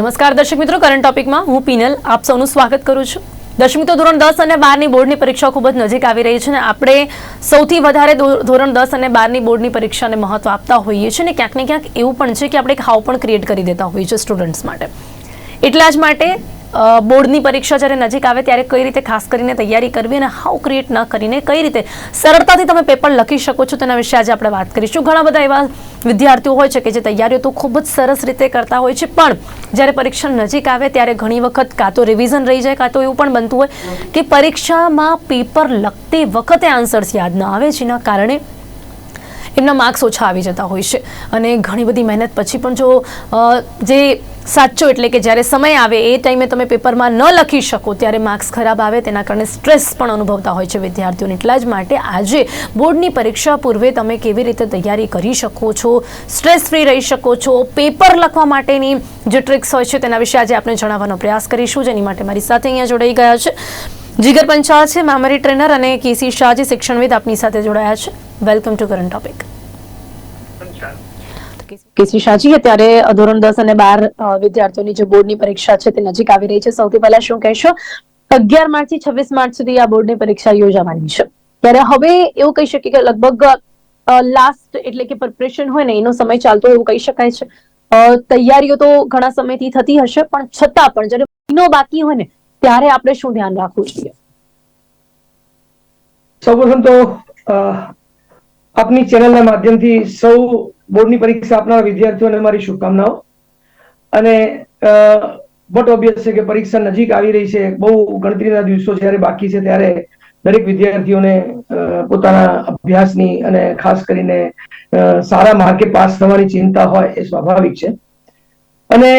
નમસ્કાર દર્શક મિત્રો કરંટ ટોપિકમાં હું પીનલ આપ સૌનું સ્વાગત કરું છું. દર્શક મિત્રો, ધોરણ દસ અને બારની બોર્ડની પરીક્ષા ખૂબ જ નજીક આવી રહી છે અને આપણે સૌથી વધારે ધોરણ દસ અને બારની બોર્ડની પરીક્ષાને મહત્વ આપતા હોઈએ છીએ અને ક્યાંક ને ક્યાંક એવું પણ છે કે આપણે એક હાવ પણ ક્રિએટ કરી દેતા હોઈએ છીએ સ્ટુડન્ટ્સ માટે. એટલા જ માટે બોર્ડની પરીક્ષા જ્યારે નજીક આવે ત્યારે કઈ રીતે ખાસ કરીને તૈયારી કરવી અને હાઉ ક્રિએટ ન કરીને કઈ રીતે સરળતાથી તમે પેપર લખી શકો છો તેના વિશે આજે આપણે વાત કરીશું. ઘણા બધા એવા વિદ્યાર્થીઓ હોય છે કે જે તૈયારીઓ તો ખૂબ જ સરસ રીતે કરતા હોય છે, પણ જ્યારે પરીક્ષા નજીક આવે ત્યારે ઘણી વખત કાં તો રિવિઝન રહી જાય, કાં તો એવું પણ બનતું હોય કે પરીક્ષામાં પેપર લખતી વખતે આન્સર્સ યાદ ન આવે, જેના કારણે એમના માર્ક્સ ઓછા આવી જતા હોય છે. અને ઘણી બધી મહેનત પછી પણ જો જે સાચો એટલે કે જ્યારે સમય આવે, એ ટાઈમે તમે પેપરમાં ન લખી શકો, ત્યારે માર્ક્સ ખરાબ આવે, તેના કારણે સ્ટ્રેસ પણ અનુભવતા હોય છે વિદ્યાર્થીઓને. એટલા જ માટે આજે બોર્ડની પરીક્ષા પૂર્વે તમે કેવી રીતે તૈયારી કરી શકો છો, સ્ટ્રેસ ફ્રી રહી શકો છો, પેપર લખવા માટેની જે ટ્રિક્સ હોય છે તેના વિશે આજે આપણે જણાવવાનો પ્રયાસ કરીશું. જેની માટે મારી સાથે અહીંયા જોડાઈ ગયા છે જીગર પંચાલ છે, મેમરી ટ્રેનર અને કેસી શાહજી, શિક્ષણવિદ આપની સાથે જોડાયા છે. Welcome to current topic. KC Shahaji, અત્યારે ધોરણ દસ અને બાર વિદ્યાર્થીઓની જે બોર્ડની પરીક્ષા છે તે નજીક આવી રહી છે. સૌથી પહેલા શું કહેશો? અગિયાર માર્ચથી છવ્વીસ માર્ચ સુધી આ બોર્ડની પરીક્ષા યોજાવાની છે. ત્યારે હવે એવું કહી શકીએ કે લગભગ લાસ્ટ એટલે કે પ્રિપરેશન હોય ને, એનો સમય ચાલતો એવું કહી શકાય છે. તૈયારીઓ તો ઘણા સમયથી થતી હશે, પણ છતાં પણ જ્યારે મહિનો બાકી હોય ને, ત્યારે આપણે શું ધ્યાન રાખવું જોઈએ? સૌપ્રથમ તો આપની ચેનલના માધ્યમથી સૌ બોર્ડની પરીક્ષા આપનારા વિદ્યાર્થીઓને મારી શુભકામનાઓ. અને બટ ઓબ્વિયસ છે કે પરીક્ષા નજીક આવી રહી છે. બહુ ગણતરીના દિવસો જ્યારે બાકી છે ત્યારે દરેક વિદ્યાર્થીઓને પોતાના અભ્યાસની અને ખાસ કરીને સારા માર્કે પાસ થવાની ચિંતા હોય એ સ્વાભાવિક છે. અને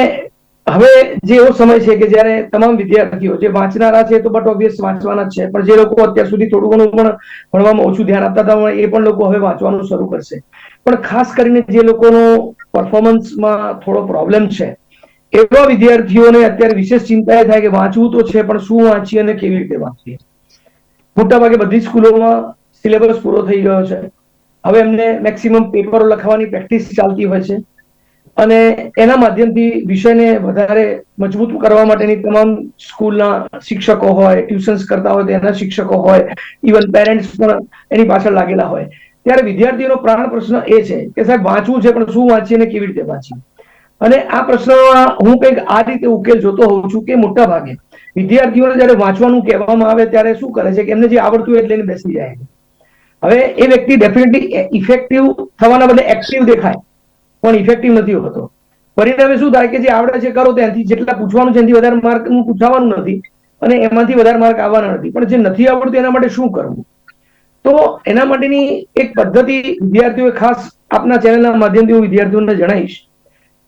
હવે જે એવો સમય છે કે જ્યારે તમામ વિદ્યાર્થીઓ જે વાંચનારા છે તો બટ ઓબ્વિયસ વાંચવાના છે, પણ જે લોકો અત્યાર સુધી થોડું ઘણું પણ ભણવામાં ઓછું ધ્યાન આપતા હતા એ પણ લોકો હવે વાંચવાનું શરૂ કરશે. પણ ખાસ કરીને જે લોકોનો પરફોર્મન્સમાં થોડો પ્રોબ્લેમ છે, એવા વિદ્યાર્થીઓને અત્યારે વિશેષ ચિંતા એ થાય કે વાંચવું તો છે, પણ શું વાંચીએ અને કેવી રીતે વાંચીએ? મોટાભાગે બધી સ્કૂલોમાં સિલેબસ પૂરો થઈ ગયો છે. હવે એમને મેક્સિમમ પેપરો લખવાની પ્રેક્ટિસ ચાલતી હોય છે. અને એના માધ્યમથી વિષયને વધારે મજબૂત કરવા માટેની તમામ સ્કૂલના શિક્ષકો હોય, ટ્યુશન્સ કરતા હોય તેના શિક્ષકો હોય, ઇવન પેરેન્ટ્સ પણ એની પાછળ લાગેલા હોય. ત્યારે વિદ્યાર્થીઓનો પ્રાણ પ્રશ્ન એ છે કે સાહેબ, વાંચવું છે, પણ શું વાંચીએ અને કેવી રીતે વાંચીએ? અને આ પ્રશ્નમાં હું કંઈક આ રીતે ઉકેલ જોતો હોઉં છું કે મોટા ભાગે વિદ્યાર્થીઓને જ્યારે વાંચવાનું કહેવામાં આવે ત્યારે શું કરે છે કે એમને જે આવડતું હોય એટલે બેસી જાય હવે એ વ્યક્તિ ડેફિનેટલી ઇફેક્ટિવ થવાના બદલે એક્ટિવ દેખાય. પણ ઇફેક્ટિવ નથી હોતો. પરિણામે શું થાય કે જે આવડે છે કરો ત્યાંથી જેટલા પૂછવાનું છે એનાથી વધારે માર્ક પૂછવાનું નથી અને એમાંથી વધારે માર્ક આવવાના નથી. પણ જે નથી આવડતું એના માટે શું કરવું? તો એના માટેની એક પદ્ધતિ વિદ્યાર્થીઓએ ખાસ આપના ચેનલના માધ્યમથી હું વિદ્યાર્થીઓને જણાવીશ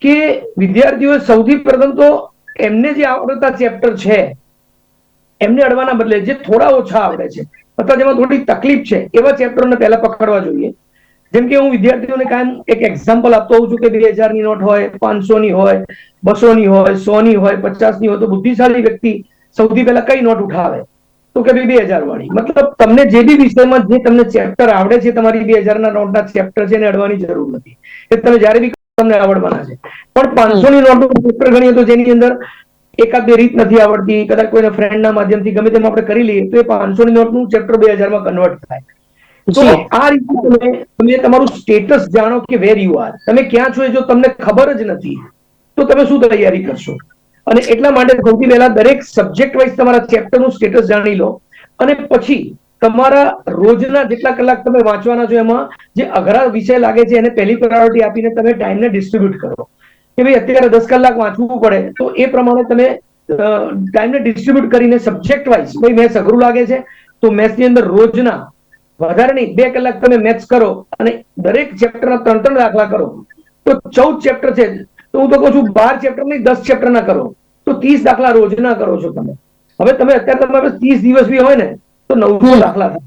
કે વિદ્યાર્થીઓએ સૌથી પ્રથમ તો એમને જે આવડતા ચેપ્ટર છે, એમને અડવાના બદલે જે થોડા ઓછા આવડે છે, અથવા જેમાં થોડી તકલીફ છે, એવા ચેપ્ટરને પહેલા પકડવા જોઈએ. જેમ કે હું વિદ્યાર્થીઓને કાયમ એક એક્ઝામ્પલ આપતો હોઉં છું કે બે હજારની નોટ હોય પાંચસો ની હોય બસો ની હોય સો ની હોય પચાસની હોય, તો બુદ્ધિશાળી વ્યક્તિ સૌથી પહેલા કઈ નોટ ઉઠાવે? તો કે બે હજાર વાળી મતલબ તમને જે બી વિષયમાં જે તમને ચેપ્ટર આવડે છે, તમારી બે હજારના નોટના ચેપ્ટર છે એને અડવાની જરૂર નથી. એ તમે જ્યારે બી તમને આવડવાના છે. પણ પાંચસો ની નોટનું ચેપ્ટર ગણીએ તો જેની અંદર એકાદ બે રીત નથી આવડતી, કદાચ કોઈના ફ્રેન્ડના માધ્યમથી ગમે તેમ આપણે કરી લઈએ, તો એ પાંચસો ની નોટનું ચેપ્ટર બે હજારમાં કન્વર્ટ થાય. તો આ રીતે તમે તમે તમારું સ્ટેટસ જાણો કે વેર યુ આર તમે ક્યાં છો એ જો તમને ખબર જ નથી તો તમે શું તૈયારી કરશો? અને એટલા માટે સૌથી પહેલા દરેક સબ્જેક્ટ વાઇઝ તમારા ચેપ્ટરનું સ્ટેટસ જાણી લો. અને પછી તમારા રોજના જેટલા કલાક તમે વાંચવાના છો એમાં જે અઘરા વિષય લાગે છે એને પહેલી પ્રાયોરિટી આપીને તમે ટાઈમને ડિસ્ટ્રીબ્યુટ કરો. કે ભાઈ અત્યારે દસ કલાક વાંચવું પડે તો એ પ્રમાણે તમે ટાઈમને ડિસ્ટ્રીબ્યુટ કરીને સબ્જેક્ટ વાઇઝ ભાઈ મેથ્સ અઘરું લાગે છે તો મેથ્સની અંદર રોજના વધારે નહીં બે કલાક તમે મેથ્સ કરો અને દરેક ચેપ્ટરના ત્રણ ત્રણ દાખલા કરો. તો ચૌદ ચેપ્ટર છે. તો હું તો કહું છું બાર ચેપ્ટર નહીં દસ ચેપ્ટર ના કરો. તો ત્રીસ દાખલા રોજ ના કરો છો તમે. હવે તમે અત્યારે તમારે ત્રીસ દિવસ બી હોય ને તો નવસો દાખલા થાય.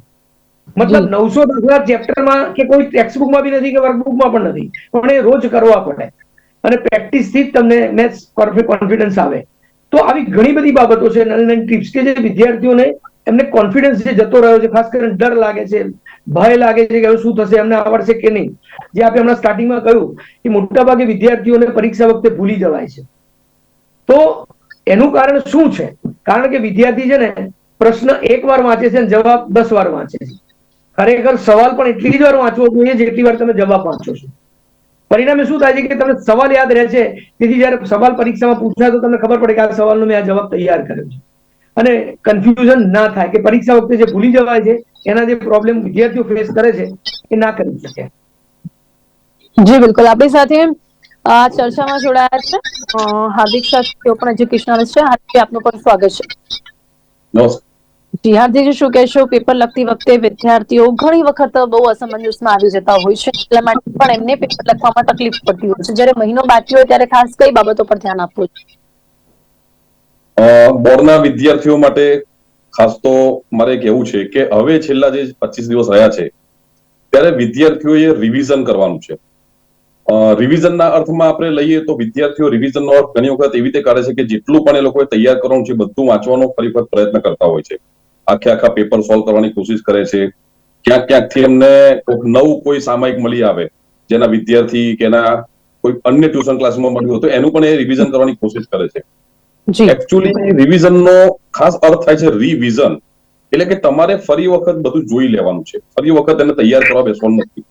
મતલબ નવસો દાખલા ચેપ્ટરમાં કે કોઈ ટેક્સ્ટબુકમાં બી નથી કે વર્કબુકમાં પણ નથી. પણ એ રોજ કરવા પડે અને પ્રેક્ટિસથી જ તમને મેથ્સ કોન્ફિડન્સ આવે. તો આવી ઘણી બધી બાબતો છે. નાની નાની ટિપ્સ કે જે વિદ્યાર્થીઓને એમને કોન્ફિડન્સ જે જતો રહ્યો છે, ખાસ કરીને ડર લાગે છે, ભય લાગે છે કે હવે શું થશે, એમને આવડશે કે નહીં? જે આપણે હમણાં સ્ટાર્ટિંગમાં કહ્યું કે મોટાભાગે વિદ્યાર્થીઓને પરીક્ષા વખતે ભૂલી જવાય છે. તો એનું કારણ શું છે? કારણ કે વિદ્યાર્થી છે ને, પ્રશ્ન એક વાર વાંચે છે અને જવાબ દસ વાર વાંચે છે. ખરેખર સવાલ પણ એટલી જ વાર વાંચવો જોઈએ જેટલી વાર તમે જવાબ વાંચો છો. પરિણામે શું થાય છે કે તમને સવાલ યાદ રહે છે? તેથી જ્યારે સવાલ પરીક્ષામાં પૂછાય તો તમને ખબર પડે કે આ સવાલનો મેં આ જવાબ તૈયાર કર્યો છે. અને કન્ફ્યુઝન ના થાય કે પરીક્ષા વખતે જે ભૂલી જવાય છે એના જે પ્રોબ્લેમ વિદ્યાર્થીઓ ફેસ કરે છે એ ના કરી શકે. જી બિલકુલ. આપણી સાથે આ ચર્ચામાં જોડાયા છે હાર્દિક શાહ તેઓ પણ એજ્યુકેશનલિસ્ટ છે. હાર્દિક આપનું પણ સ્વાગત છે. નમસ્કાર. જી હાર્દિકજી શું કહેશો? પેપર લખતી વખતે વિદ્યાર્થીઓ ઘણી વખત બહુ અસમંજસમાં આવી જતા હોય છે એટલા માટે પણ એમને પેપર લખવામાં તકલીફ પડતી હોય છે. જ્યારે મહિનો બાકી હોય ત્યારે ખાસ કઈ બાબતો પર ધ્યાન આપવું જોઈએ? બોર્ડના વિદ્યાર્થીઓ માટે ખાસ તો મારે કહેવું છે કે હવે છેલ્લા જે પચીસ દિવસ રહ્યા છે, ત્યારે વિદ્યાર્થીઓએ રિવિઝન કરવાનું છે. રિવિઝનના અર્થમાં આપણે લઈએ તો વિદ્યાર્થીઓ રિવિઝનનો અર્થ ઘણી વખત એવી રીતે કાઢે છે કે જેટલું પણ એ લોકોએ તૈયાર કરવાનું છે, બધું વાંચવાનો ફરી વખત પ્રયત્ન કરતા હોય છે. આખે આખા પેપર સોલ્વ કરવાની કોશિશ કરે છે. ક્યાંક ક્યાંકથી એમને નવું કોઈ સામાયિક મળી આવે, જેના વિદ્યાર્થી કે એના કોઈ અન્ય ટ્યુશન ક્લાસમાં મળ્યું હોય તો એનું પણ એ રિવિઝન કરવાની કોશિશ કરે છે. એકચ્યુઅલી રિવિઝનનો ખાસ અર્થ થાય છે રિવિઝન એટલે કે તમારે ફરી વખત બધું જોઈ લેવાનું છે. ફરી વખત એને તૈયાર કરવા બેસવાનું નથી.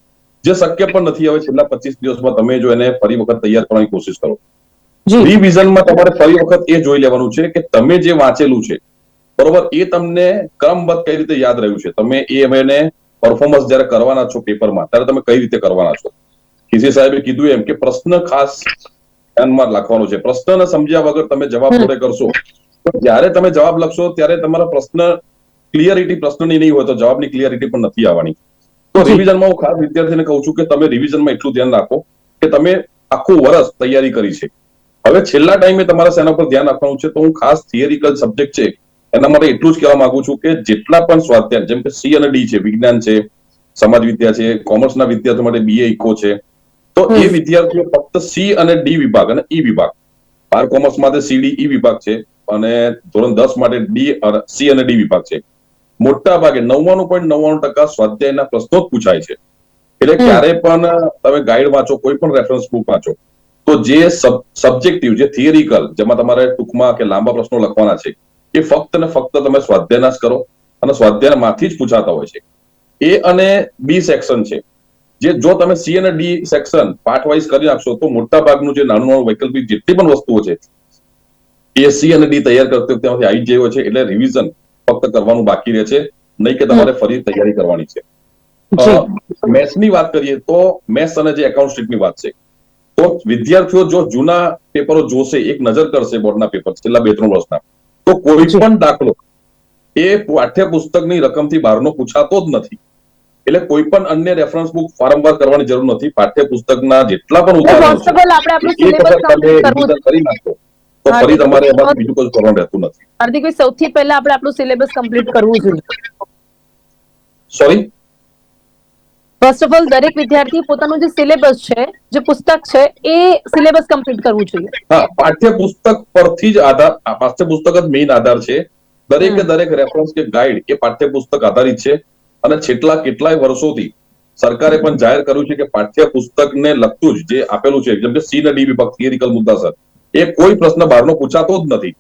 જે શક્ય પણ નથી હવે છેલ્લા પચીસ દિવસમાં તમે જો એને ફરી વખત તૈયાર કરવાની કોશિશ કરો. રિવિઝનમાં તમારે ફરી વખત એ જોઈ લેવાનું છે કે તમે જે વાંચેલું છે બરોબર એ તમને ક્રમબદ્ધ કઈ રીતે યાદ રહ્યું છે? તમે એ એને પરફોર્મન્સ જયારે કરવાના છો પેપરમાં ત્યારે તમે કઈ રીતે કરવાના છો? કિસી સાહેબે કીધું એમ કે પ્રશ્ન ખાસ ધ્યાનમાં રાખવાનો છે. પ્રશ્નને સમજ્યા વગર તમે જવાબ પૂરે કરશો. જ્યારે તમે જવાબ લખશો ત્યારે તમારા પ્રશ્ન ક્લિયરિટી પ્રશ્નની નહીં હોય તો જવાબની ક્લિયરિટી પણ નથી આવવાની. તો. રિવિઝનમાં હું ખાસ વિદ્યાર્થીને કહું છું કે તમે રિવિઝનમાં એટલું ધ્યાન રાખો કે તમે આખું વર્ષ તૈયારી કરી છે. હવે છેલ્લા ટાઈમે તમારા શેના પર ધ્યાન રાખવાનું છે તો હું ખાસ થિયરિકલ સબ્જેક્ટ છે. એના માટે એટલું જ કહેવા માંગુ છું કે જેટલા પણ સ્વાધ્યાય જેમ કે સી અને ડી છે વિજ્ઞાન છે સમાજ વિદ્યા છે કોમર્સના વિદ્યાર્થીઓ માટે બીએ ઇકો છે તો એ વિદ્યાર્થીઓ ફક્ત સી અને ડી વિભાગ અને ઈ વિભાગ. બાર કોમર્સ માટે સીડી ઈ વિભાગ છે અને ધોરણ દસ માટે ડી અને સી અને ડી વિભાગ છે. મોટા ભાગે નવ્વાણું પોઈન્ટ નવ્વાણું ટકા સ્વાધ્યાયના પ્રશ્નો જ પૂછાય છે. એટલે ક્યારે પણ તમે ગાઈડ વાંચો કોઈ પણ રેફરન્સ બુક વાંચો તો જે સબ્જેક્ટિવ જે થિયરિકલ જેમાં તમારે ટૂંકમાં કે લાંબા પ્રશ્નો લખવાના છે એ ફક્ત ને ફક્ત તમે સ્વાધ્યાયના જ કરો અને સ્વાધ્યાયમાંથી જ પૂછાતા હોય છે. એ અને બી સેક્શન છે. જે જો તમે સી અને ડી સેક્શન પાર્ટ વાઇઝ કરી નાખશો તો મોટા ભાગનું જે નાનું નાનું વૈકલ્પિક જેટલી પણ વસ્તુઓ છે એ સી અને ડી તૈયાર કરતી વખતે એમાંથી આવી જ છે એટલે રિવિઝન ફક્ત કરવાનું બાકી રહે છે. નહીં કે તમારે ફરી તૈયારી કરવાની છે. મેથ્સની વાત કરીએ તો મેથ્સ અને જે એકાઉન્ટની વાત છે તો વિદ્યાર્થીઓ જો જૂના પેપરો જોશે એક નજર કરશે બોર્ડના પેપર છેલ્લા બે ત્રણ વર્ષના તો કોઈ પણ દાખલો એ પાઠ્યપુસ્તકની રકમથી બહારનો પૂછાતો જ નથી. એટલે કોઈ પણ અન્ય રેફરન્સ બુક વારંવાર કરવાની જરૂર નથી. પાઠ્યપુસ્તકના જેટલા પણ ઉદાહરણો કરી નાખો. તો ફરી તમારે એમાં બીજું કશું કરવાનું રહેતું નથી. હાર્દિકભાઈ સૌથી પહેલા આપણે આપણું સિલેબસ કમ્પ્લીટ કરવું જોઈએ. સોરી ફર્સ્ટ ઓફ ઓલ દરેક વિદ્યાર્થી પોતાનું જે સિલેબસ છે જે પુસ્તક છે એ સિલેબસ કમ્પ્લીટ કરવું જોઈએ. હા પાઠ્યપુસ્તક પરથી જ આધાર પાઠ્યપુસ્તક જ મેઇન આધાર છે. દરેકે દરેક રેફરન્સ કે ગાઈડ એ પાઠ્યપુસ્તક આધારિત છે. અને છેલ્લા કેટલાય વર્ષોથી સરકારે પણ જાહેર કર્યું છે કે પાઠ્યપુસ્તકને લગતું જ જે આપેલું છે, જેમ કે સી ને ડી વિભાગ થિયરિકલ મુદ્દાસર એ કોઈ પ્રશ્ન બહારનો પૂછાતો જ નથી.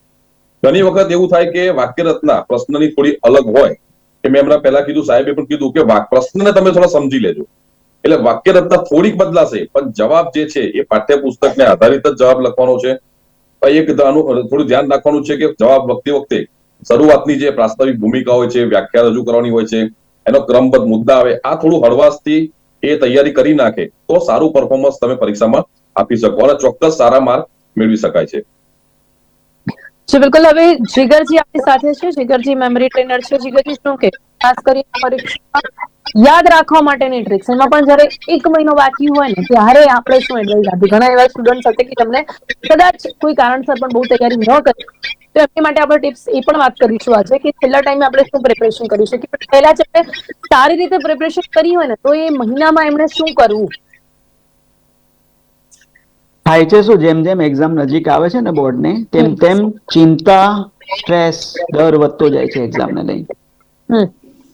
ઘણી વખત એવું થાય કે વાક્ય પ્રશ્નની થોડી અલગ હોય કે મેં હમણાં પહેલા કીધું, સાહેબે પણ કીધું કે પ્રશ્નને તમે થોડા સમજી લેજો. એટલે વાક્ય રચના થોડીક બદલાશે, પણ જવાબ જે છે એ પાઠ્યપુસ્તકને આધારિત જ જવાબ લખવાનો છે. એક થોડું ધ્યાન રાખવાનું છે કે જવાબ લખતી વખતે શરૂઆતની જે પ્રાસ્તાવિક ભૂમિકા હોય છે, વ્યાખ્યા રજૂ કરવાની હોય છે એનો ક્રમબદ્ધ મુદ્દા આવે. આ થોડું હળવાશથી એ તૈયારી કરી નાખે તો સારું પરફોર્મન્સ તમે પરીક્ષામાં આપી શકો અને ચોક્કસ સારા માર્ક મેળવી શકાય છે. જી, બિલકુલ. હવે જીગરજી આપણી સાથે છે. જીગરજી મેમરી ટ્રેનર છે. જીગરજી, શું કે? ખાસ કરીને પરીક્ષા યાદ રાખવા માટેની ટ્રિક્સ એમાં પણ જ્યારે એક મહિનો બાકી હોય ને, ત્યારે આપણે શું એડવાઇસ આપી ઘણા એવા સ્ટુડન્ટ હશે કે તમને કદાચ કોઈ કારણસર પણ બહુ તૈયારી ન કરી તો એમની માટે આપણે ટિપ્સ એ પણ વાત કરીશું આજે કે છેલ્લા ટાઈમે આપણે શું પ્રિપરેશન કરી શકીએ પહેલા આપણે સારી રીતે પ્રિપરેશન કરી હોય ને તો એ મહિનામાં એમણે શું કરવું? થાય છે શું? જેમ જેમ એક્ઝામ નજીક આવે છે ને બોર્ડની તેમ તેમ ચિંતા સ્ટ્રેસ ડર વધતો જાય છે એક્ઝામને લઈને. લઈ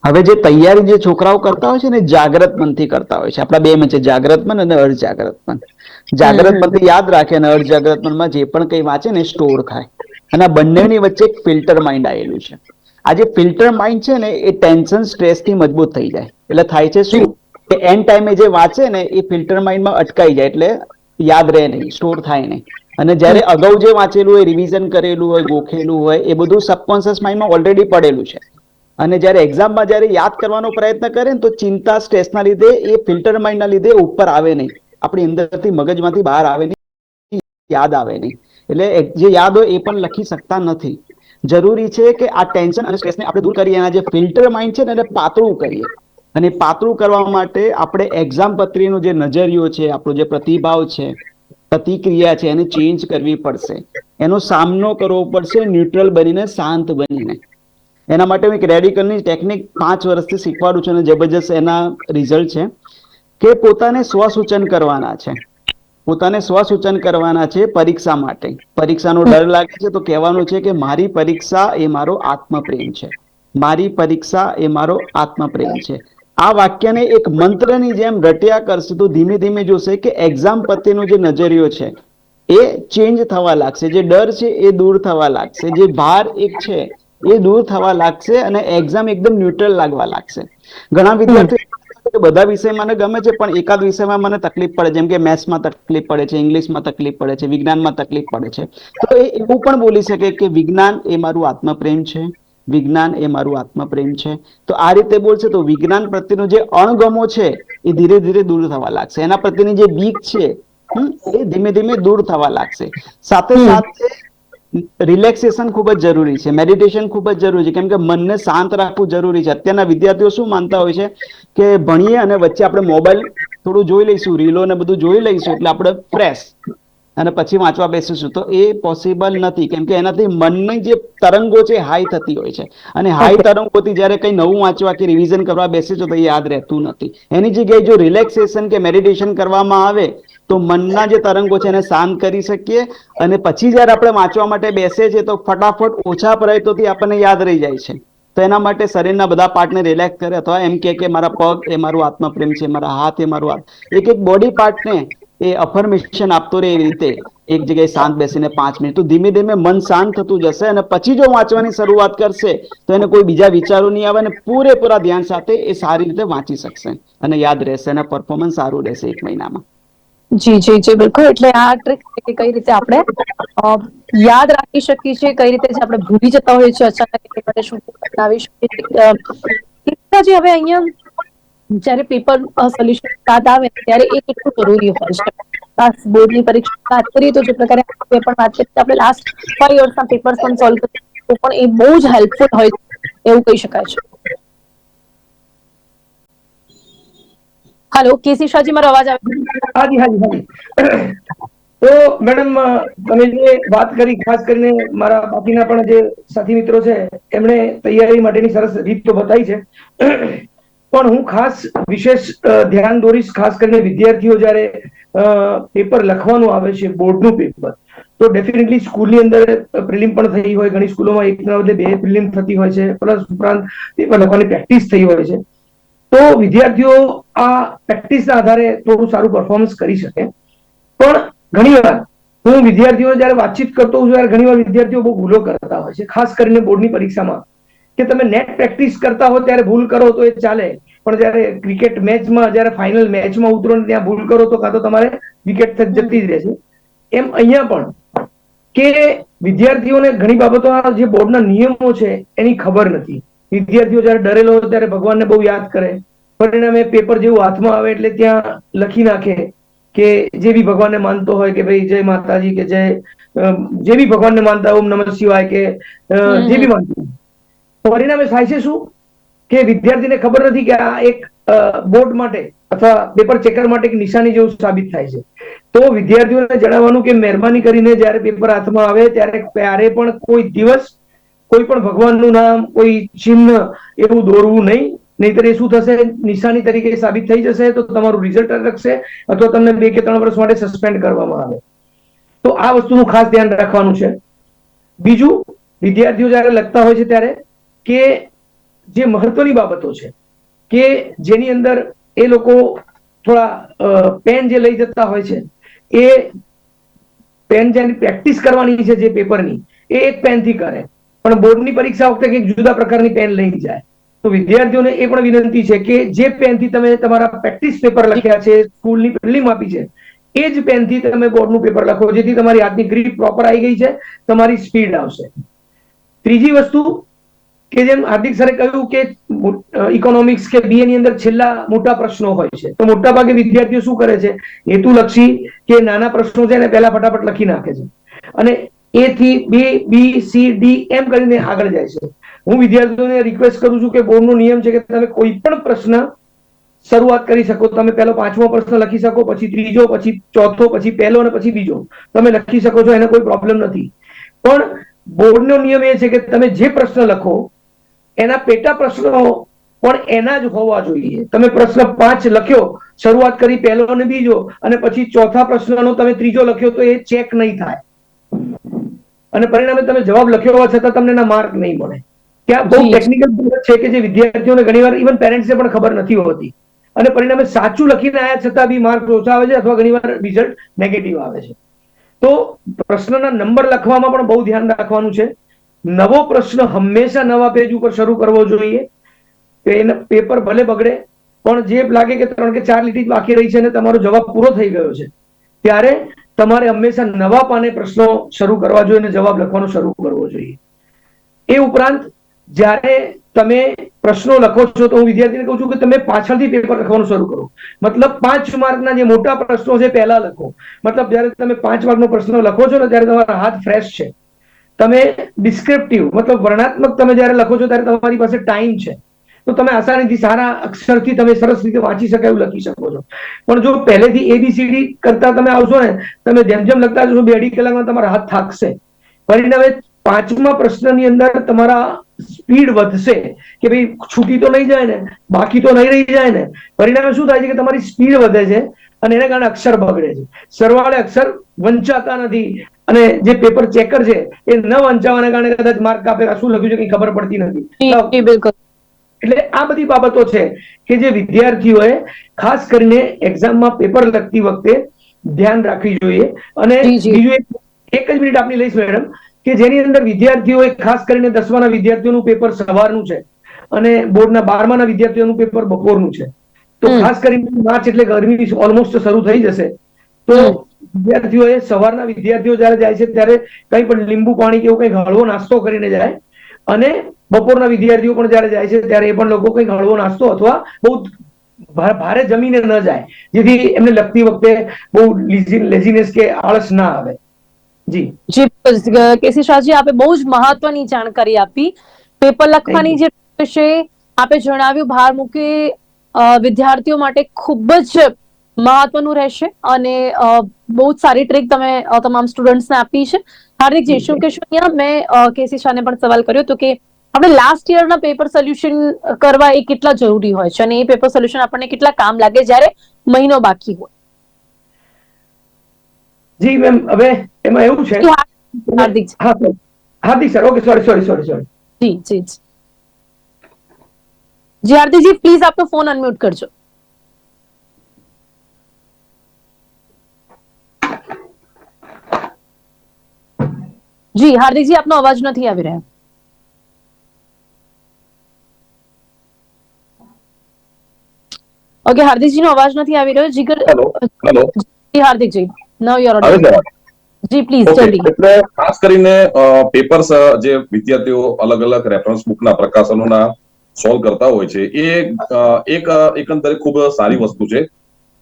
હવે જે તૈયારી જે છોકરાઓ કરતા હોય છે ને જાગ્રત મનથી કરતા હોય છે. આપણા બે માં છે જાગ્રત મન અને અર્ધજાગ્રત મન. જાગ્રત મનથી યાદ રાખે અને અર્ધજાગ્રત મનમાં જે પણ કંઈ વાંચે ને સ્ટોર થાય અને આ બંનેની વચ્ચે એક ફિલ્ટર માઇન્ડ આવેલું છે. આ જે ફિલ્ટર માઇન્ડ છે ને, એ ટેન્શન સ્ટ્રેસથી મજબૂત થઈ જાય. એટલે થાય છે શું? કે એન ટાઈમે જે વાંચે ને, એ ફિલ્ટર માઇન્ડમાં અટકાઈ જાય એટલે યાદ રહે નહીં, સ્ટોર થાય નહીં. અને જ્યારે અગાઉ જે વાંચેલું હોય રિવિઝન કરેલું હોય, ગોખેલું હોય, એ બધું સબકોન્શિયસ માઇન્ડમાં ઓલરેડી પડેલું છે. અને જ્યારે એક્ઝામમાં જ્યારે યાદ કરવાનો પ્રયત્ન કરે ને, તો ચિંતા, સ્ટ્રેસના લીધે, એ ફિલ્ટર માઇન્ડના લીધે ઉપર આવે નહીં. આપણી અંદરથી મગજમાંથી બહાર આવે નહીં, યાદ આવે નહીં. એટલે જે યાદ હોય એ પણ લખી શકતા નથી. જરૂરી છે કે આ ટેન્શન અને સ્ટ્રેસને આપણે દૂર કરીએ એના જે ફિલ્ટર માઇન્ડ છે ને એને પાતળું કરીએ. અને પાતળું કરવા માટે આપણે એક્ઝામ પત્રીનો જે નજરિયો છે, આપણો જે પ્રતિભાવ છે, પ્રતિક્રિયા છે એને ચેન્જ કરવી પડશે. એનો સામનો કરવો પડશે ન્યુટ્રલ બનીને, શાંત બનીને. એના માટે હું એક રેડિકલની ટેકનિક પાંચ વર્ષથી શીખવાડું છું અને જબરજસ્ત એના રિઝલ્ટ છે કે પોતાને સ્વસૂચન કરવાના છે. પોતાને સ્વસૂચન કરવાના છે પરીક્ષા માટે. પરીક્ષાનો ડર લાગે છે તો કહેવાનું છે કે મારી પરીક્ષા એ મારો આત્મપ્રેમ છે. મારી પરીક્ષા એ મારો આત્મપ્રેમ છે. આ વાક્યને એક મંત્રની જેમ રટ્યા કરશે તો ધીમે ધીમે જોશે કે એક્ઝામ પ્રત્યેનો જે નજરિયો છે, એ ચેન્જ થવા લાગશે. જે ડર છે એ દૂર થવા લાગશે. જે ભાર એક છે એ દૂર થવા લાગશે અને એક્ઝામ એકદમ ન્યુટ્રલ લાગવા લાગશે. ઘણા વિદ્યાર્થીઓ બધા વિષય મને ગમે છે પણ એકાદ વિષયમાં મને તકલીફ પડે જેમ કે મેથ્સમાં તકલીફ પડે છે ઇંગ્લિશમાં તકલીફ પડે છે વિજ્ઞાનમાં તકલીફ પડે છે. તો એ એવું પણ બોલી શકે કે વિજ્ઞાન એ મારું આત્મપ્રેમ છે. વિજ્ઞાન એ મારું આત્મપ્રેમ છે. તો આ રીતે બોલશે તો વિજ્ઞાન પ્રત્યેનો જે અણગમો છે એ ધીરે ધીરે દૂર થવા લાગશે. એના પ્રત્યેની જે બીક છે એ ધીમે ધીમે દૂર થવા લાગશે. સાથે સાથે રિલેક્સેશન ખૂબ જ જરૂરી છે મેડિટેશન ખૂબ જ જરૂરી છે કેમ કે મનને શાંત રાખવું જરૂરી છે. અત્યારના વિદ્યાર્થીઓ શું માનતા હોય છે કે ભણીએ અને વચ્ચે આપણે મોબાઈલ થોડું જોઈ લઈશું રીલો ને બધું જોઈ લઈશું એટલે આપણે ફ્રેશ અને પછી વાંચવા બેસીશું. તો એ પોસિબલ નથી કેમ કે એનાથી મનની જે તરંગો છે હાઈ થતી હોય છે. અને હાઈ તરંગોથી જ્યારે કંઈ નવું વાંચવા કે રિવિઝન કરવા બેસીશું તો એ યાદ રહેતું નથી. એની જગ્યાએ જો રિલેક્સેશન કે મેડિટેશન કરવામાં આવે તો મનના જે તરંગો છે એને શાંત કરી શકીએ અને પછી જ્યારે આપણે વાંચવા માટે બેસીએ છીએ તો ફટાફટ ઓછા પ્રયત્નોથી આપણને યાદ રહી જાય છે. તો એના માટે શરીરના બધા પાર્ટને રિલેક્સ કરે અથવા એમ કે મારા પગ એ મારું આત્મપ્રેમ છે, મારા હાથ એ મારું હાથ એક એક બોડી પાર્ટને એ અફર્મેશન આપતો રહે એવી રીતે એક જગ્યાએ શાંત બેસીને પાંચ મિનિટ. તો ધીમે ધીમે મન શાંત થતું જશે અને પછી જો વાંચવાની શરૂઆત કરશે તો એને કોઈ બીજા વિચારો નહીં આવે અને પૂરેપૂરા ધ્યાન સાથે એ સારી રીતે વાંચી શકશે અને યાદ રહેશે અને પરફોર્મન્સ સારું રહેશે એક મહિનામાં. જી જી જી, બિલકુલ. એટલે આ ટ્રીક કઈ રીતે આપણે યાદ રાખી શકીએ છીએ, કઈ રીતે જે આપણે ભૂલી જતા હોઈએ છીએ અચાનક આપણે શું બનાવી શકીએ છીએ. હવે અહીંયા જ્યારે પેપર સોલ્યુશન યાદ આવે ત્યારે એ કેટલું જરૂરી હોય છે? ખાસ બોર્ડની પરીક્ષા વાત કરીએ તો જે પ્રકારે પેપર વાત કરીએ આપણે લાસ્ટ ફાઈવ યર્સના પેપર્સ પણ સોલ્વ કરીએ તો પણ એ બહુ જ હેલ્પફુલ હોય એવું કહી શકાય છે. હાલો કેસી શાહજી, મારો અવાજ આવે? હાજી હાજી હાજી. તો મેડમ તમે જે વાત કરી, ખાસ કરીને મારા બાકીના પણ જે સાથી મિત્રો છે, એમણે તૈયારી માટેની સરસ રીત તો બતાવી છે. પણ હું ખાસ વિશેષ ધ્યાન દોરીશ, ખાસ કરીને વિદ્યાર્થીઓ જ્યારે પેપર લખવાનું આવે છે, બોર્ડનું પેપર, તો ડેફિનેટલી સ્કૂલની અંદર પ્રિલિમ પણ થઈ હોય, ઘણી સ્કૂલોમાં એકના બદલે બે પ્રિલિમ થતી હોય છે, પ્લસ ઉપરાંત પેપર લખવાની પ્રેક્ટિસ થઈ હોય છે. તો વિદ્યાર્થીઓ આ પ્રેક્ટિસના આધારે થોડું સારું પરફોર્મન્સ કરી શકે. પણ ઘણી વાર હું વિદ્યાર્થીઓ જયારે વાતચીત કરતો હોઉં ત્યારે ઘણી વાર વિદ્યાર્થીઓ બહુ ભૂલો કરતા હોય છે. ખાસ કરીને બોર્ડની પરીક્ષામાં. કે તમે નેટ પ્રેક્ટિસ કરતા હો ત્યારે ભૂલ કરો તો એ ચાલે. પણ જ્યારે ક્રિકેટ મેચમાં જ્યારે ફાઇનલ મેચમાં ઉતરો ને ત્યાં ભૂલ કરો તો કાં તો તમારે વિકેટ જતી જ રહેશે એમ અહીંયા પણ કે વિદ્યાર્થીઓને ઘણી બાબતો જે બોર્ડના નિયમો છે એની ખબર નથી. વિદ્યાર્થીઓ જ્યારે ડરેલો હોય ત્યારે ભગવાનને બહુ યાદ કરે. પરિણામે પેપર જેવું હાથમાં આવે એટલે ત્યાં લખી નાખે કે જે બી ભગવાનને માનતો હોય કે ભાઈ જય માતાજી કે જય જે બી ભગવાનને માનતા ઓમ નમઃ શિવાય કે જે બી માનતું પરિણામે થાય છે શું? કે વિદ્યાર્થીને ખબર નથી કે આ એક બોર્ડ માટે અથવા પેપર ચેકર માટે એક નિશાની જેવું સાબિત થાય છે. તો વિદ્યાર્થીઓને જણાવવાનું કે મહેરબાની કરીને જ્યારે પેપર હાથમાં આવે ત્યારે ક્યારે પણ કોઈ દિવસ કોઈ પણ ભગવાનનું નામ, કોઈ ચિહ્ન એવું દોરવું નહીં. નહીતર એ શું થશે? નિશાની તરીકે સાબિત થઈ જશે તો તમારું રિઝલ્ટ અટકશે અથવા તમને બે કે ત્રણ વર્ષ માટે સસ્પેન્ડ કરવામાં આવે. તો આ વસ્તુનું ખાસ ધ્યાન રાખવાનું છે. બીજું, વિદ્યાર્થીઓ જ્યારે લખતા હોય છે ત્યારે કે જે મહત્વની બાબતો છે, કે જેની અંદર એ લોકો થોડા પેન જે લઈ જતા હોય છે, એ પેન જેની પ્રેક્ટિસ કરવાની છે જે પેપરની એ એક પેનથી કરે. પણ બોર્ડની પરીક્ષા વખતે કંઈક જુદા પ્રકારની પેન લઈને જાય. તો વિદ્યાર્થીઓને એ પણ વિનંતી છે કે જે પેનથી તમે તમારા પ્રેક્ટિસ પેપર લખ્યા છે, સ્કૂલની પ્રિલિમ આપી છે, એ જ પેનથી તમે બોર્ડનું પેપર લખો, જેથી તમારી હાથની ગ્રીપ પ્રોપર આવી ગઈ છે, તમારી સ્પીડ આવશે. ત્રીજી વસ્તુ કે જેમ હાર્દિક સરે કહ્યું કે ઇકોનોમિક્સ કે બીએ ની અંદર છેલ્લા મોટા પ્રશ્નો હોય છે. તો મોટા ભાગે વિદ્યાર્થીઓ શું કરે છે? હેતુલક્ષી કે નાના પ્રશ્નો છે ને પહેલા ફટાફટ લખી નાખે છે. અને એ થી બી બી સી ડી એમ કરીને આગળ જાય છે. હું વિદ્યાર્થીઓને રિક્વેસ્ટ કરું છું કે બોર્ડનો નિયમ છે કે તમે કોઈ પણ પ્રશ્ન શરૂઆત કરી શકો. તમે પહેલો પાંચમો પ્રશ્ન લખી શકો, પછી ત્રીજો, પછી ચોથો, પછી પહેલો અને પછી બીજો. તમે લખી શકો છો, એને કોઈ પ્રોબ્લેમ નથી. પણ બોર્ડનો નિયમ એ છે કે તમે જે પ્રશ્ન લખો, એના પેટા પ્રશ્નો પણ એના જ હોવા જોઈએ. તમે પ્રશ્ન પાંચ લખ્યો, શરૂઆત કરી પહેલો અને બીજો, અને પછી ચોથા પ્રશ્નનો તમે ત્રીજો લખ્યો તો એ ચેક નહીં થાય. અને પરિણામે તમે જવાબ લખ્યો હોવા છતાં તમને એના માર્ક નહીં મળે. ત્યાં બહુ જી. ટેકનિકલ છે કે જે વિદ્યાર્થીઓને ઘણીવાર ઇવન પેરેન્ટ્સને પણ ખબર નથી હોતી. અને પરિણામે સાચું લખીને આવ્યા છતાં બી માર્ક ઓછા આવે છે અથવા ઘણીવાર રિઝલ્ટ નેગેટિવ આવે છે. તો પ્રશ્નના નંબર લખવામાં પણ બહુ ધ્યાન રાખવાનું છે. નવો પ્રશ્ન હંમેશા નવા પેજ ઉપર શરૂ કરવો જોઈએ. એને પેપર ભલે બગડે પણ જે લાગે કે ત્રણ કે ચાર લીટી બાકી રહી છે અને તમારો જવાબ પૂરો થઈ ગયો છે. ત્યારે તમારે હંમેશા નવા પાને પ્રશ્નો શરૂ કરવા જોઈએ અને જવાબ લખવાનો શરૂ કરવો જોઈએ. એ ઉપરાંત, જ્યારે તમે પ્રશ્નો લખો છો તો હું વિદ્યાર્થીને કહું છું કે તમે પાછળથી પેપર લખવાનું શરૂ કરો. મતલબ પાંચ માર્કના જે મોટા પ્રશ્નો છે પહેલા લખો. મતલબ જ્યારે તમે પાંચ માર્કનો પ્રશ્ન લખો છો ને ત્યારે તમારા હાથ ફ્રેશ છે. તમે ડિસ્ક્રિપ્ટિવ મતલબ વર્ણાત્મક તમે જ્યારે લખો છો ત્યારે તમારી પાસે ટાઈમ છે. તો તમે આસાનીથી સારા અક્ષરથી તમે સરસ રીતે વાંચી શકાય એવું લખી શકો છો. પણ જો પહેલેથી એબીસીડી કરતા તમે આવશો ને, તમે જેમ જેમ લખતા જશો, બે અઢી કલાકમાં તમારા હાથ થાકશે. પરિણામે પાંચમા પ્રશ્નની અંદર તમારા સ્પીડ વધશે કે ભાઈ છૂટી તો નહીં જાય ને, બાકી તો નહીં રહી જાય ને. પરિણામે શું થાય છે કે તમારી સ્પીડ વધે છે અને એના કારણે અક્ષર બગડે છે. સરવાળે અક્ષર વંચાતા નથી અને જે પેપર ચેકર છે એ ન વંચાવાના કારણે કદાચ માર્ક આપે, શું લખ્યું છે કઈ ખબર પડતી નથી. બિલકુલ. એટલે આ બધી બાબતો છે કે જે વિદ્યાર્થીઓએ ખાસ કરીને એક્ઝામમાં પેપર લખતી વખતે ધ્યાન રાખવી જોઈએ. અને. બીજું એક એક જ મિનિટ આપની લઈશ મેડમ કે જેની અંદર વિદ્યાર્થીઓએ ખાસ કરીને દસમાના વિદ્યાર્થીઓનું પેપર સવારનું છે અને બોર્ડના બારમાના વિદ્યાર્થીઓનું પેપર બપોરનું છે. તો ખાસ કરીને માર્ચ એટલે ગરમી ઓલમોસ્ટ શરૂ થઈ જશે. તો વિદ્યાર્થીઓએ સવારના વિદ્યાર્થીઓ જ્યારે જાય છે ત્યારે કંઈ પણ લીંબુ પાણી કે એવું કઈ હળવો નાસ્તો કરીને જાય અને બપોરના વિદ્યાર્થીઓ પણ જ્યારે જાય છે ત્યારે એ પણ લોકો કંઈક હળવો નાસ્તો અથવા બહુ ભારે જમીને ન જાય. જેથી એમને લખતી વખતે બહુ લેઝીનેસ કે આળસ ના આવે. જી. જી કેસી શાહજી આપે બહુ જ મહત્વની જાણકારી આપી. પેપર લખવાની જે વિશે આપે જણાવ્યું ભાર મૂકી વિદ્યાર્થીઓ માટે ખૂબ જ મહત્વનું રહેશે અને બહુ જ સારી ટ્રીક તમે તમામ સ્ટુડન્ટ્સને આપી છે. હાર્દિકજી શું કહેશો અહીંયા? મેં કેસી શાહને પણ સવાલ કર્યો હતો કે આપણે લાસ્ટ યરના પેપર સોલ્યુશન કરવા એ કેટલા જરૂરી હોય છે? અને એ પેપર સોલ્યુશન આપણને કેટલા કામ લાગે જ્યારે મહિનો બાકી હોય? જી મેમ હવે એમાં એવું છે Hardik Hardik sir okay sorry sorry sorry sorry જી જી જી. જી હાર્દિકજી પ્લીઝ આપનો ફોન અનમ્યુટ કરજો. જી હાર્દિકજી આપનો અવાજ નથી આવી રહ્યો. ઓકે હાર્દિકજી નો અવાજ નથી આવી રહ્યો. જીગર હેલો હેલો જી હાર્દિકજી નાઉ યુ આર છે? જી પ્લીઝ જલ્દી. એટલે ખાસ કરીને પેપર્સ જે વિદ્યાર્થીઓ અલગ અલગ રેફરન્સ બુકના પ્રકાશનોના સોલ્વ કરતા હોય છે એ એક એકંદરે ખૂબ સારી વસ્તુ છે.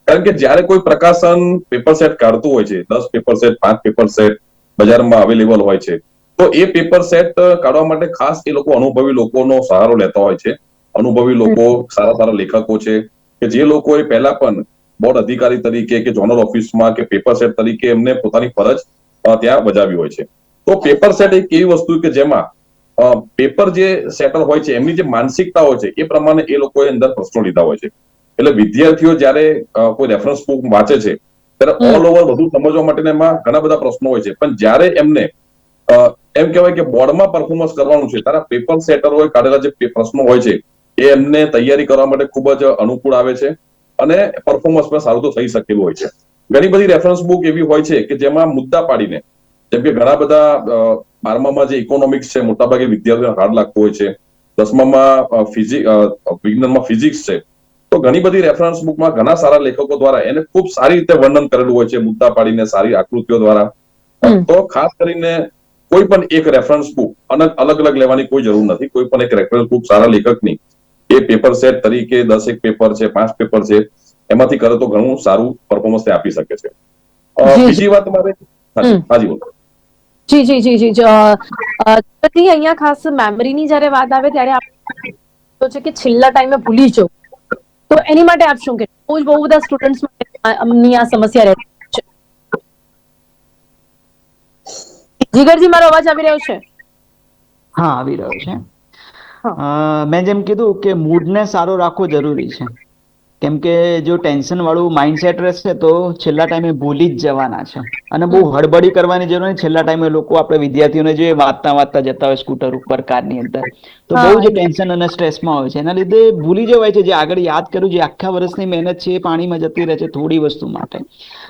કારણ કે જ્યારે કોઈ પ્રકાશન પેપર સેટ કાઢતું હોય છે દસ પેપર સેટ પાંચ પેપર સેટ બજારમાં અવેલેબલ હોય છે. તો એ પેપર સેટ કાઢવા માટે ખાસ એ લોકો અનુભવી લોકોનો સહારો લેતા હોય છે. અનુભવી લોકો સારા સારા લેખકો છે કે જે લોકોએ પહેલા પણ બોર્ડ અધિકારી તરીકે કે જોનલ ઓફિસમાં કે પેપર સેટ તરીકે એમને પોતાની ફરજ ત્યાં બજાવી હોય છે. તો પેપર સેટ એક એવી વસ્તુ કે જેમાં પેપર જે સેટર હોય છે, એમની જે માનસિકતા હોય છે, એ પ્રમાણે એ લોકોએ અંદર પ્રશ્નો લીધા હોય છે. એટલે વિદ્યાર્થીઓ જ્યારે કોઈ રેફરન્સ બુક વાંચે છે ત્યારે ઓલ ઓવર વધુ સમજવા માટેના એમાં ઘણા બધા પ્રશ્નો હોય છે. પણ જ્યારે એમને એમ કહેવાય કે બોર્ડમાં પરફોર્મન્સ કરવાનું છે તારા પેપર સેટરોએ કાઢેલા જે પ્રશ્નો હોય છે એ એમને તૈયારી કરવા માટે ખૂબ જ અનુકૂળ આવે છે અને પરફોર્મન્સ પણ સારું તો થઈ શકેલું હોય છે. ઘણી બધી રેફરન્સ બુક એવી હોય છે કે જેમાં મુદ્દા પાડીને જેમ કે ઘણા બધા બારમામાં જે ઇકોનોમિક્સ છે મોટાભાગે વિદ્યાર્થીઓને હાર્ડ લાગતું હોય છે. દસમામાં ફિઝિક વિજ્ઞાનમાં ફિઝિક્સ છે. તો ઘણી બધી રેફરન્સ બુકમાં ઘણા સારા લેખકો દ્વારા એને ખૂબ સારી રીતે વર્ણન કરેલું હોય છે મુદ્દા પાડીને સારી આકૃતિઓ દ્વારા. તો ખાસ કરીને કોઈ પણ એક રેફરન્સ બુક અલગ અલગ અલગ લેવાની કોઈ જરૂર નથી કોઈ પણ એક રેફરન્સ બુક સારા લેખકની. એ પેપર સેટ તરીકે દસ એક પેપર છે પાંચ પેપર છે એમાંથી કરે તો ઘણું સારું પરફોર્મન્સ તે આપી શકે છે. બીજી વાત મારે હાજી બોલો. જી જી જી જી અહીંયા ખાસ મેમરીની જ્યારે વાત આવે ત્યારે તો છે કે છેલ્લા ટાઈમે ભૂલી જવું. તો એની માટે આપ શું કે બહુ જ બહુ બધા સ્ટુડન્ટ્સ માટે અમની આ સમસ્યા રહેતી છે? જીગરજી મારો અવાજ આવી રહ્યો છે? હા આવી રહ્યો છે. અ, મેં જેમ કીધું કે મૂડને સારો રાખવો જરૂરી છે. કેમ કે જો ટેન્શન વાળું માઇન્ડસેટ રહેશે તો છેલ્લા ટાઈમે ભૂલી જ જવાના છે. અને બહુ હડબડી કરવાની જરૂર નહીં. છેલ્લા ટાઈમે લોકો આપણે વિદ્યાર્થીઓને જોઈએ વાંચતા વાંચતા જતા હોય સ્કૂટર ઉપર કારની અંદર તો બહુ જ ટેન્શન અને સ્ટ્રેસમાં હોય છે. એના લીધે ભૂલી જવાય છે. જે આગળ યાદ કર્યું જે આખા વર્ષની મહેનત છે એ પાણીમાં જતી રહે છે થોડી વસ્તુ માટે.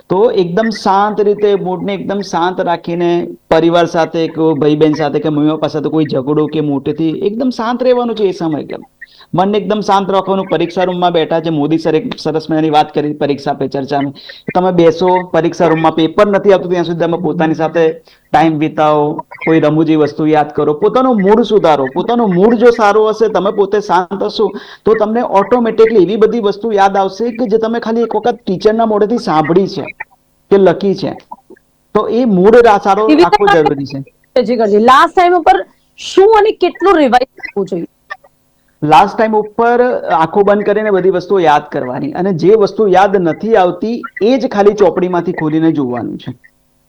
તો એકદમ શાંત રીતે મૂડને એકદમ શાંત રાખીને પરિવાર સાથે કે ભાઈ બહેન સાથે કે મમ્મી પપ્પા સાથે કોઈ ઝઘડો કે મોટેથી એકદમ શાંત રહેવાનું છે એ સમય કેમ મનને એકદમ શાંત રાખવાનું. પરીક્ષા રૂમમાં બેઠા છે. મોદી સર એક સરસ મજાની વાત કરી. પરીક્ષા પે ચર્ચાની. તમે બેસો. પરીક્ષા રૂમમાં પેપર નથી આવતું. ત્યાં સુધી તમે પોતાની સાથે ટાઈમ વિતાવો. કોઈ રમૂજી વસ્તુ યાદ કરો. પોતાનો મૂડ સુધારો. પોતાનો મૂડ જો સારો હશે તમે પોતે શાંત હશો તો તમને ઓટોમેટિકલી એવી બધી વસ્તુ યાદ આવશે કે જે તમે ખાલી એક વખત ટીચરના મોઢેથી સાંભળી છે કે લખી છે. તો એ મૂડ સારો રાખવો જરૂરી છે. લાસ્ટ ટાઈમ ઉપર શું અને કેટલું રિવાઇઝ કરવું જોઈએ? લાસ્ટ ટાઈમ ઉપર આંખો બંધ કરીને બધી વસ્તુઓ યાદ કરવાની. અને જે વસ્તુ યાદ નથી આવતી, એ જ ખાલી ચોપડીમાંથી ખોલીને જોવાનું છે.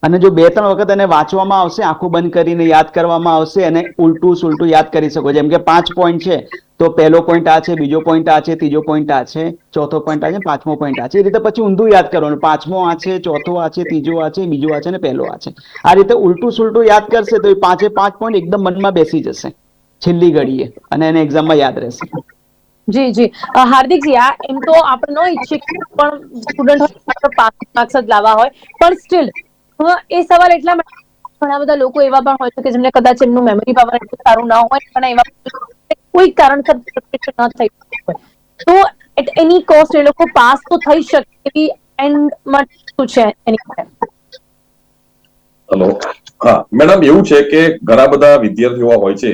અને જો બે ત્રણ વખત એને વાંચવામાં આવશે, આંખો બંધ કરીને યાદ કરવામાં આવશે અને ઉલટું સુલટું યાદ કરી શકો. જેમ કે પાંચ પોઈન્ટ છે, તો પહેલો પોઈન્ટ આ છે, બીજો પોઈન્ટ આ છે, ત્રીજો પોઈન્ટ આ છે, ચોથો પોઈન્ટ આ છે, પાંચમો પોઈન્ટ આ છે. એ રીતે પછી ઊંધું યાદ કરવાનું. પાંચમો આ છે, ચોથો આ છે, ત્રીજો આ છે, બીજો આ છે અને પહેલો આ છે. આ રીતે ઉલટું સુલટું યાદ કરશે તો એ પાંચે પાંચ પોઈન્ટ એકદમ મનમાં બેસી જશે. છેલ્લી ઘડીએ અને એને એક્ઝામમાં યાદ રહેશે. જી જી. હાર્દિકજી આ એમ તો આપણે ન ઈચ્છીએ પણ સ્ટુડન્ટ માર્ક્સ જ લાવવા હોય. પણ સ્ટીલ એ સવાલ એટલા માટે ઘણા બધા લોકો એવા પણ હોય છે કે જેમને કદાચ એમનું મેમરી પાવર એટલું સારું ના હોય પણ એવા કોઈ કારણસર preparation ન થઈ હોય તો એટ એની કોસ્ટ એ લોકો પાસ તો થઈ શકે એવી એન્ડમાં શું છે એની માટે? હલો હા મેડમ એવું છે કે ઘણા બધા વિદ્યાર્થીઓ હોય છે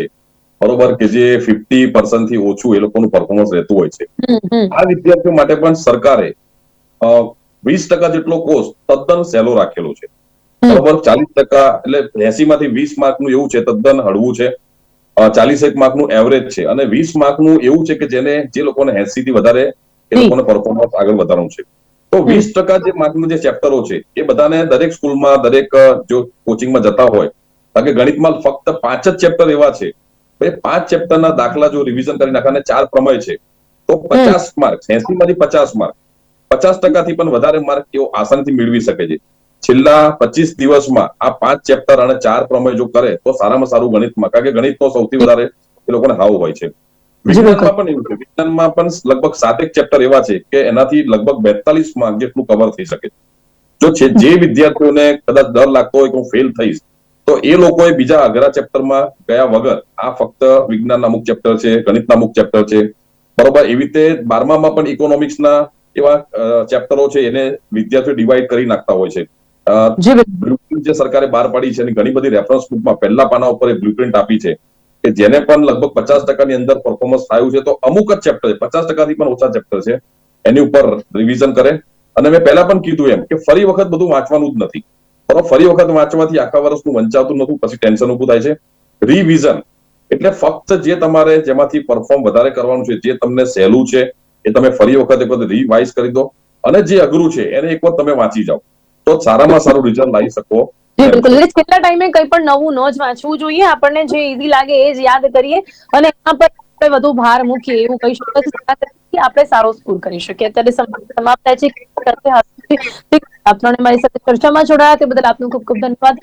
બરોબર કે જે ફિફ્ટી થી ઓછું એ લોકોનું પરફોર્મન્સ રહેતું હોય છે. આ વિદ્યાર્થીઓ માટે પણ સરકારે વીસ ટકા જેટલો કોર્સ તદ્દન સહેલો રાખેલો છે. બરોબર? ચાલીસ ટકા એટલે એસી માંથી વીસ માર્કનું એવું છે તદ્દન હળવું છે. ચાલીસ એક માર્કનું એવરેજ છે. અને વીસ માર્કનું એવું છે કે જેને જે લોકોને એસી થી વધારે એ લોકોને પરફોર્મન્સ આગળ વધારવાનું છે. તો વીસ ટકા જે માર્કનું જે ચેપ્ટરો છે એ બધાને દરેક સ્કૂલમાં દરેક જો કોચિંગમાં જતા હોય કારણ કે ગણિતમાં ફક્ત પાંચ જ ચેપ્ટર એવા છે એ પાંચ ચેપ્ટરના દાખલા જો રિવિઝન કરી નાખે અને ચાર પ્રમેય છે તો પચાસ માર્ક એસી માંથી પચાસ માર્ક પચાસ ટકાથી પણ વધારે માર્ક એવો આસાનીથી મેળવી શકે છે. છેલ્લા પચીસ દિવસમાં આ પાંચ ચેપ્ટર અને ચાર પ્રમેય જો કરે તો સારામાં સારું ગણિતમાં કારણ કે ગણિતનો સૌથી વધારે એ લોકોને હાવ હોય છે. વિજ્ઞાનમાં પણ એવું છે. વિજ્ઞાનમાં પણ લગભગ સાતેક ચેપ્ટર એવા છે કે એનાથી લગભગ બેતાલીસ માર્ક જેટલું કવર થઈ શકે જો છે જે વિદ્યાર્થીઓને કદાચ ડર લાગતો હોય કે હું ફેલ થઈશ તો એ લોકોએ બીજા અઘરા ચેપ્ટરમાં ગયા વગર આ ફક્ત વિજ્ઞાનના અમુક ચેપ્ટર છે ગણિતના અમુક ચેપ્ટર છે. બરોબર એવી રીતે બારમામાં પણ ઇકોનોમિક્સના એવા ચેપ્ટરો છે એને વિદ્યાર્થીઓ ડિવાઈડ કરી નાખતા હોય છે. જી બિલકુલ બ્લુપ્રિન્ટ જે સરકારે બહાર પાડી છે ઘણી બધી રેફરન્સ બુકમાં પહેલા પાના ઉપર બ્લુપ્રિન્ટ આપી છે કે જેને પણ લગભગ પચાસ ટકાની અંદર પરફોર્મન્સ થયું છે તો અમુક જ ચેપ્ટર છે પચાસ ટકાથી પણ ઓછા ચેપ્ટર છે. એની ઉપર રિવિઝન કરે. અને મેં પહેલા પણ કીધું એમ કે ફરી વખત બધું વાંચવાનું જ નથી. બરોબર ફરી વખત વાંચવાથી આખા વર્ષનું વંચાતું નથી પછી ટેન્શન ઉભું થાય છે. રિવિઝન એટલે ફક્ત જે તમારે જેમાંથી પરફોર્મ વધારે કરવાનું છે, જે તમને સહેલું છે, એ તમે ફરી વખત એક વખત રિવાઇઝ કરી દો. અને જે અઘરું છે, એને એક વખત તમે વાંચી જાઓ. તો સારામાં સારું રિઝલ્ટ લાવી શકો. છેલ્લા ટાઈમે કંઈ પણ નવું ન જ વાંચવું જોઈએ. આપણને જે ઈઝી લાગે એ જ યાદ કરીએ. અને એના પર વધુ ભાર મૂકીએ, એવું કહી શકાય. છે આપણે સારો સ્કોર કરી શકીએ. અત્યારે સમાપ્ત થાય છે. આપ ત્રણે મારી સાથે ચર્ચામાં જોડાયા. તે બદલ આપનો ખૂબ ખૂબ ધન્યવાદ.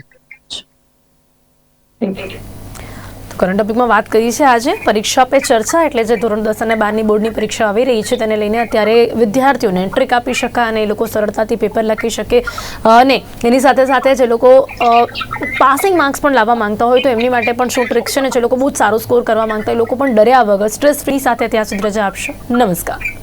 કરંટ ટોપિકમાં વાત કરી છે આજે. પરીક્ષા પે ચર્ચા એટલે જે ધોરણ દસ અને બારની બોર્ડની પરીક્ષા આવી રહી છે તેને લઈને અત્યારે વિદ્યાર્થીઓને ટ્રીક આપી શકાય અને એ લોકો સરળતાથી પેપર લખી શકે. અને એની સાથે સાથે જે લોકો પાસિંગ માર્ક્સ પણ લાવવા માંગતા હોય તો એમની માટે પણ શું ટ્રીક છે ને જે લોકો બહુ જ સારો સ્કોર કરવા માંગતા હોય એ લોકો પણ ડર્યા વગર સ્ટ્રેસ ફ્રી સાથે ત્યાં સુધી રજા આપશો. નમસ્કાર.